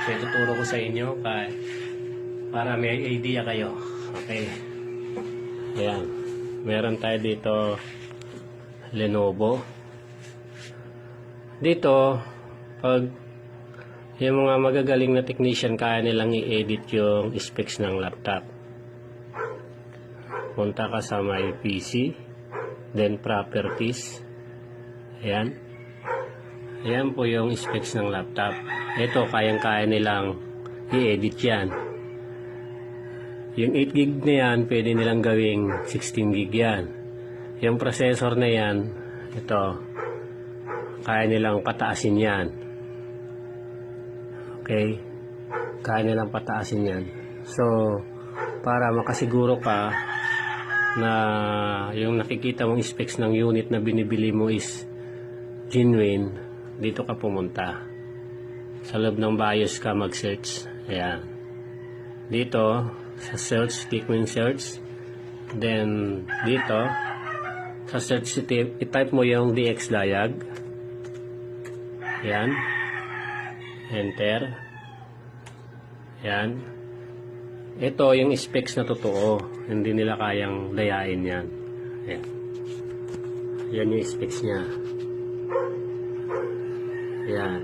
So ituturo ko sa inyo pa, para may idea kayo. Okay. Ayan. Meron tayo dito Lenovo. Dito, pag yung mga magagaling na technician kaya nilang i-edit yung specs ng laptop. Punta ka sa my PC, then properties. Ayan. Ayan po yung specs ng laptop. Ito, kayang-kaya nilang i-edit yan. Yung 8 gig na yan, pwede nilang gawing 16 gig yan. Yung processor na yan, ito, kaya nilang pataasin yan. Okay? Kaya nilang pataasin yan. So, para makasiguro ka na yung nakikita mong specs ng unit na binibili mo is genuine, dito ka pumunta. Sa loob ng BIOS ka mag-search. Ayan. Dito, sa search, click mo yung search. Then, dito, sa search, itype mo yung DX diag. Ayan. Enter. Ayan. Ito yung specs na totoo. Hindi nila kayang dayain yan. Ayan. Yan yung specs niya. 哎呀，